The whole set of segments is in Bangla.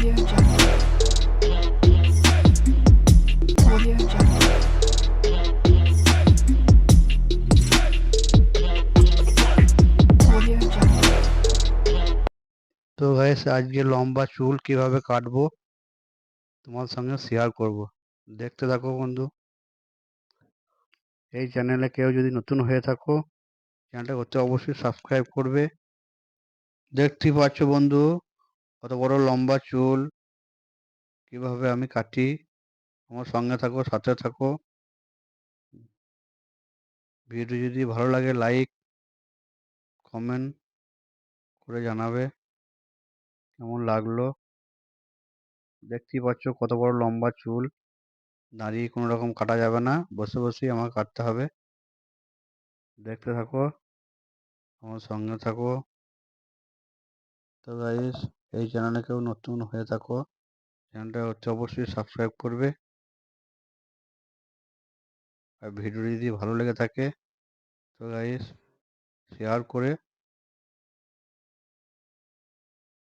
তো গাইস আজকে লম্বা চুল কীভাবে কাটবো তোমার সঙ্গে শেয়ার করব। দেখতে থাকো বন্ধু। এই চ্যানেলে কেউ যদি নতুন হয়ে থাকো চ্যানেলটা করতে অবশ্যই সাবস্ক্রাইব করবে। দেখতেই পাচ্ছ বন্ধু কত বড় লম্বা চুল, কীভাবে আমি কাটি, আমার সঙ্গে থাকো, সাথে থাকো। ভিডিও যদি ভালো লাগে লাইক কমেন্ট করে জানাবে, কেমন লাগল? দেখতেই পাচ্ছ কত বড় লম্বা চুল, দাঁড়িয়ে কোনো রকম কাটা যাবে না, বসে বসেই আমাকে কাটতে হবে। দেখতে থাকো, আমার সঙ্গে থাকো। তো গাইস এই চ্যানেলে কেউ নতুন হয়ে থাকো। চ্যানেলটা হচ্ছে অবশ্যই সাবস্ক্রাইব করবে। আর ভিডিও যদি ভালো লেগে থাকে, তো গাইস শেয়ার করে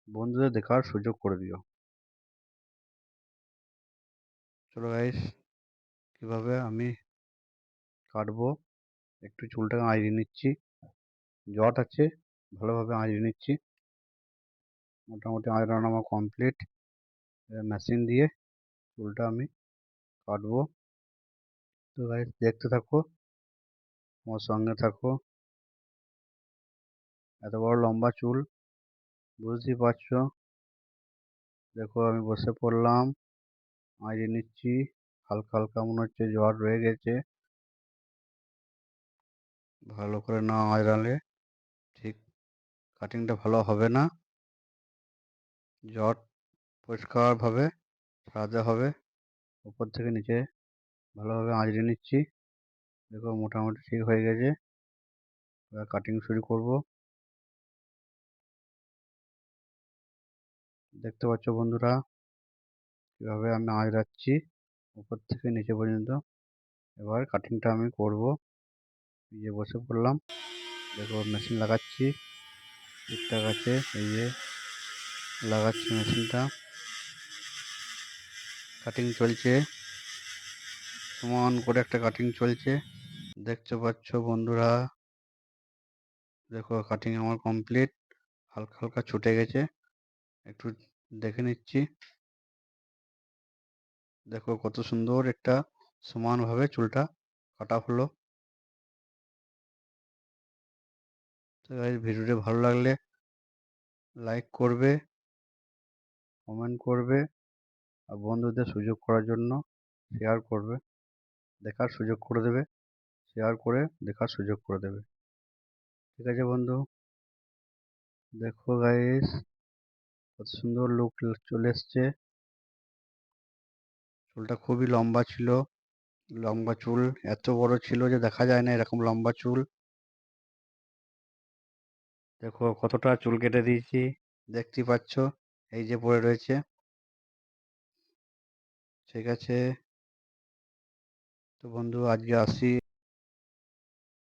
বন্ধুদের দেখার সুযোগ করে দিও। চলো গাইস কীভাবে আমি কাটবো? একটু চুলটাকে আঁচড়ে নিচ্ছি। জট আছে, ভালোভাবে আঁচড়ে নিচ্ছি। মোটামুটি আঁচড়ানো আমার কমপ্লিট মেশিন দিয়ে চুলটা আমি কাটবো। তো গাইস দেখতে থাকো। আমার সঙ্গে থাকো। এত বড় লম্বা চুল, বুঝতেই পারছ? দেখো, আমি বসে পড়লাম। আঁচড়ে নিচ্ছি। হালকা হালকা মনে হচ্ছে জ্বর রয়ে গেছে। ভালো করে না আঁচড়ালে ঠিক কাটিংটা ভালো হবে না। জট পরিষ্কারভাবে সারাতে হবে। উপর থেকে নিচে ভালোভাবে আঁচড়ে নিচ্ছি। দেখো মোটামুটি ঠিক হয়ে গেছে। এবার কাটিং শুরু করব। দেখতে পাচ্ছ বন্ধুরা, কীভাবে আমি আঁচড়াচ্ছি উপর থেকে নিচে পর্যন্ত। এবার কাটিংটা আমি করব। যে বসে পড়লাম। দেখো মেশিন লাগাচ্ছি। ঠিকঠাক আছে, এই যে লাগাচ্ছি মেশিনটা। কাটিং চলছে। সমান করে একটা কাটিং চলছে। দেখতে পাচ্ছ বন্ধুরা, দেখো কাটিং আমার কমপ্লিট হালকা হালকা ছুটে গেছে। একটু দেখে নিচ্ছি। দেখো কত সুন্দর একটা সমানভাবে চুলটা কাটা হলো। তো ভিডিওটা ভালো লাগলে লাইক করবে। কমেন্ট করবে আর বন্ধুদের সুযোগ করার জন্য শেয়ার করবে। দেখার সুযোগ করে দেবে শেয়ার করে দেখার সুযোগ করে দেবে। ঠিক আছে বন্ধু? দেখো গাইস কত সুন্দর লুক চলে এসছে। চুলটা খুবই লম্বা ছিল। লম্বা চুল এত বড় ছিল যে দেখা যায় না এরকম লম্বা চুল। দেখো কতটা চুল কেটে দিয়েছি। দেখতেই পাচ্ছ? এই যে পড়ে রয়েছে। ঠিক আছে। তো বন্ধু আজকে আসি